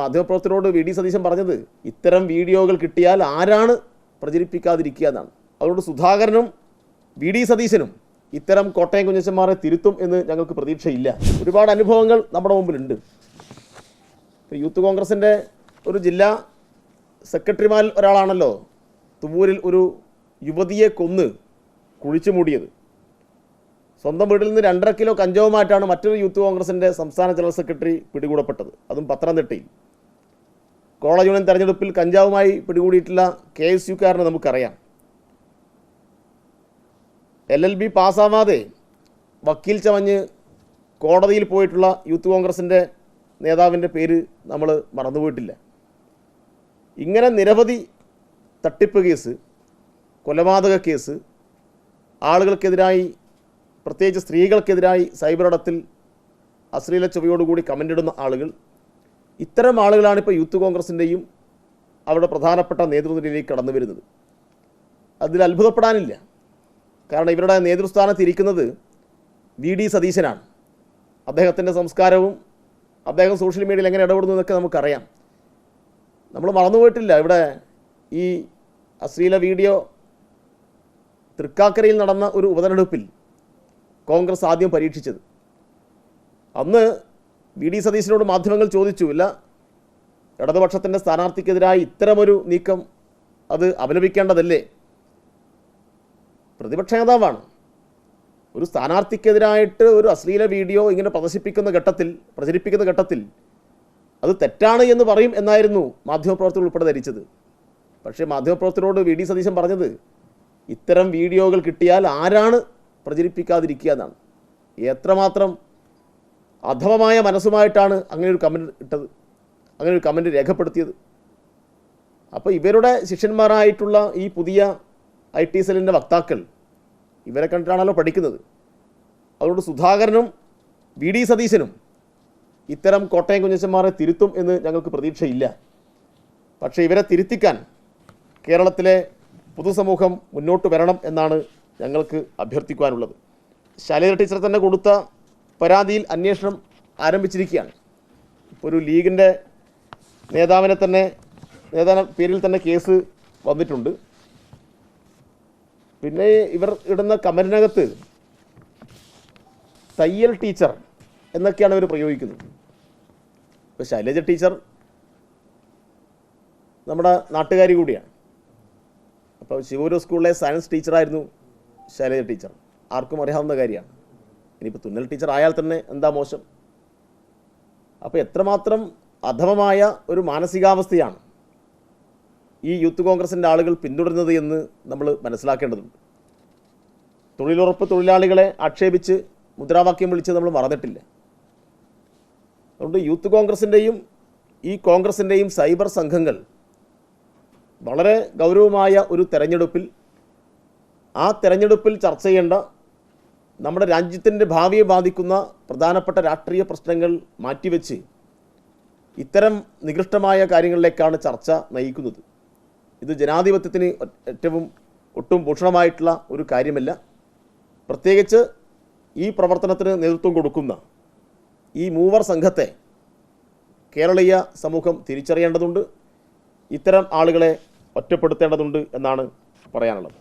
മാധ്യമപ്രവർത്തകരോട് V D Satheesan പറഞ്ഞത് ഇത്തരം വീഡിയോകൾ കിട്ടിയാൽ ആരാണ് പ്രചരിപ്പിക്കാതിരിക്കുക എന്നാണ്. അതുകൊണ്ട് സുധാകരനും വി ഡി സതീശനും ഇത്തരം കോട്ടയം കുഞ്ഞച്ചന്മാരെ തിരുത്തും എന്ന് ഞങ്ങൾക്ക് പ്രതീക്ഷയില്ല. ഒരുപാട് അനുഭവങ്ങൾ നമ്മുടെ മുമ്പിലുണ്ട്. യൂത്ത് കോൺഗ്രസിന്റെ ഒരു ജില്ലാ സെക്രട്ടറിമാരിൽ ഒരാളാണല്ലോ തുവൂരിൽ ഒരു യുവതിയെ കൊന്ന് കുഴിച്ചു മൂടിയത്. സ്വന്തം വീട്ടിൽ നിന്ന് രണ്ടര കിലോ കഞ്ചാവുമായിട്ടാണ് മറ്റൊരു യൂത്ത് കോൺഗ്രസിന്റെ സംസ്ഥാന ജനറൽ സെക്രട്ടറി പിടികൂടപ്പെട്ടത്. അതും പത്തനംതിട്ടയിൽ. കോളേജ് യൂണിയൻ തെരഞ്ഞെടുപ്പിൽ കഞ്ചാവുമായി പിടികൂടിയിട്ടുള്ള കെ എസ് യുക്കാരനെ നമുക്കറിയാം. എൽ എൽ ബി പാസ്സാവാതെ വക്കീൽ ചമഞ്ഞ് കോടതിയിൽ പോയിട്ടുള്ള യൂത്ത് കോൺഗ്രസിന്റെ നേതാവിന്റെ പേര് നമ്മൾ മറന്നുപോയിട്ടില്ല. ഇങ്ങനെ നിരവധി തട്ടിപ്പ് കേസ് കൊലപാതക കേസ് ആളുകൾക്കെതിരായി പ്രത്യേകിച്ച് സ്ത്രീകൾക്കെതിരായി സൈബറിടത്തിൽ അശ്ലീല ചുവയോടുകൂടി കമന്റിടുന്ന ആളുകൾ ഇത്തരം ആളുകളാണ് ഇപ്പോൾ യൂത്ത് കോൺഗ്രസിന്റെയും അവരുടെ പ്രധാനപ്പെട്ട നേതൃത്വത്തിലേക്ക് കടന്നു വരുന്നത്. അതിൽ അത്ഭുതപ്പെടാനില്ല. കാരണം ഇവരുടെ നേതൃസ്ഥാനത്ത് ഇരിക്കുന്നത് വി ഡി സതീശനാണ്. അദ്ദേഹത്തിന്റെ സംസ്കാരവും അദ്ദേഹം സോഷ്യൽ മീഡിയയിൽ എങ്ങനെ ഇടപെടുന്നു എന്നൊക്കെ നമുക്കറിയാം. നമ്മൾ മറന്നുപോയിട്ടില്ല ഇവിടെ ഈ അശ്ലീല വീഡിയോ തൃക്കാക്കരയിൽ നടന്ന ഒരു ഉപതെരഞ്ഞെടുപ്പിൽ കോൺഗ്രസ് ആദ്യം പരീക്ഷിച്ചത്. അന്ന് വി ഡി സതീശനോട് മാധ്യമങ്ങൾ ചോദിച്ചു ഇല്ല ഇടതുപക്ഷത്തിന്റെ സ്ഥാനാർത്ഥിക്കെതിരായി ഇത്തരമൊരു നീക്കം അത് അപലപിക്കേണ്ടതല്ലേ? പ്രതിപക്ഷ നേതാവാണ്. ഒരു സ്ഥാനാർത്ഥിക്കെതിരായിട്ട് ഒരു അശ്ലീല വീഡിയോ ഇങ്ങനെ പ്രദർശിപ്പിക്കുന്ന ഘട്ടത്തിൽ പ്രചരിപ്പിക്കുന്ന ഘട്ടത്തിൽ അത് തെറ്റാണ് എന്ന് പറയും എന്നായിരുന്നു മാധ്യമപ്രവർത്തകർ ഉൾപ്പെടെ ധരിച്ചത്. പക്ഷേ മാധ്യമപ്രവർത്തകരോട് വി ഡി സതീശൻ പറഞ്ഞത് ഇത്തരം വീഡിയോകൾ കിട്ടിയാൽ ആരാണ് പ്രചരിപ്പിക്കാതിരിക്കുക എന്നാണ്. എത്രമാത്രം അധമമായ മനസ്സുമായിട്ടാണ് അങ്ങനെ ഒരു കമന്റ് ഇട്ടത്. അങ്ങനെ ഒരു കമന്റ് രേഖപ്പെടുത്തിയത്. അപ്പോൾ ഇവരുടെ ശിഷ്യന്മാരായിട്ടുള്ള ഈ പുതിയ ഐ ടി സെല്ലിന്റെ വക്താക്കൾ ഇവരെ കണ്ടിട്ടാണല്ലോ പഠിക്കുന്നത്. അതുകൊണ്ട് സുധാകരനും വി ഡി സതീശനും ഇത്തരം കോട്ടയം കുഞ്ഞച്ചന്മാരെ തിരുത്തും എന്ന് ഞങ്ങൾക്ക് പ്രതീക്ഷയില്ല. പക്ഷേ ഇവരെ തിരുത്തിക്കാൻ കേരളത്തിലെ പൊതുസമൂഹം മുന്നോട്ട് വരണം എന്നാണ് ഞങ്ങൾക്ക് അഭ്യർത്ഥിക്കുവാനുള്ളത്. ശൈലജ ടീച്ചർ തന്നെ കൊടുത്ത പരാതിയിൽ അന്വേഷണം ആരംഭിച്ചിരിക്കുകയാണ്. ഇപ്പോൾ ഒരു ലീഗിന്റെ നേതാവിനെ തന്നെ നേതാവിനെ പേരിൽ തന്നെ കേസ് വന്നിട്ടുണ്ട്. പിന്നെ ഇവർ ഇടുന്ന കമന്റിനകത്ത് തയ്യൽ ടീച്ചർ എന്നൊക്കെയാണ് ഇവർ പ്രയോഗിക്കുന്നത്. ഇപ്പോൾ ശൈലജ ടീച്ചർ നമ്മുടെ നാട്ടുകാരി കൂടിയാണ്. അപ്പോൾ ശിവൂര് സ്കൂളിലെ സയൻസ് ടീച്ചറായിരുന്നു ശൈലജ ടീച്ചർ. ആർക്കും അറിയാവുന്ന കാര്യമാണ്. ഇനിയിപ്പോൾ തുന്നൽ ടീച്ചർ ആയാൽ തന്നെ എന്താ മോശം? അപ്പോൾ എത്രമാത്രം അധമമായ ഒരു മാനസികാവസ്ഥയാണ് ഈ യൂത്ത് കോൺഗ്രസിന്റെ ആളുകൾ പിന്തുടരുന്നത് എന്ന് നമ്മൾ മനസ്സിലാക്കേണ്ടതുണ്ട്. തൊഴിലുറപ്പ് തൊഴിലാളികളെ ആക്ഷേപിച്ച് മുദ്രാവാക്യം വിളിച്ച് നമ്മൾ മറന്നിട്ടില്ല. അതുകൊണ്ട് യൂത്ത് കോൺഗ്രസിന്റെയും ഈ കോൺഗ്രസിന്റെയും സൈബർ സംഘങ്ങൾ വളരെ ഗൗരവമായ ഒരു തെരഞ്ഞെടുപ്പിൽ ആ തെരഞ്ഞെടുപ്പിൽ ചർച്ച ചെയ്യേണ്ട നമ്മുടെ രാജ്യത്തിന്റെ ഭാവിയെ ബാധിക്കുന്ന പ്രധാനപ്പെട്ട രാഷ്ട്രീയ പ്രശ്നങ്ങൾ മാറ്റിവെച്ച് ഇത്തരം നികൃഷ്ടമായ കാര്യങ്ങളിലേക്കാണ് ചർച്ച നയിക്കുന്നത്. ഇത് ജനാധിപത്യത്തിന് ഏറ്റവും ഒട്ടും ഭൂഷണമായിട്ടുള്ള ഒരു കാര്യമല്ല. പ്രത്യേകിച്ച് ഈ പ്രവർത്തനത്തിന് നേതൃത്വം കൊടുക്കുന്ന ഈ മൂവർ സംഘത്തെ കേരളീയ സമൂഹം തിരിച്ചറിയേണ്ടതുണ്ട്. ഇത്തരം ആളുകളെ ഒറ്റപ്പെടുത്തേണ്ടതുണ്ട് എന്നാണ് പറയാനുള്ളത്.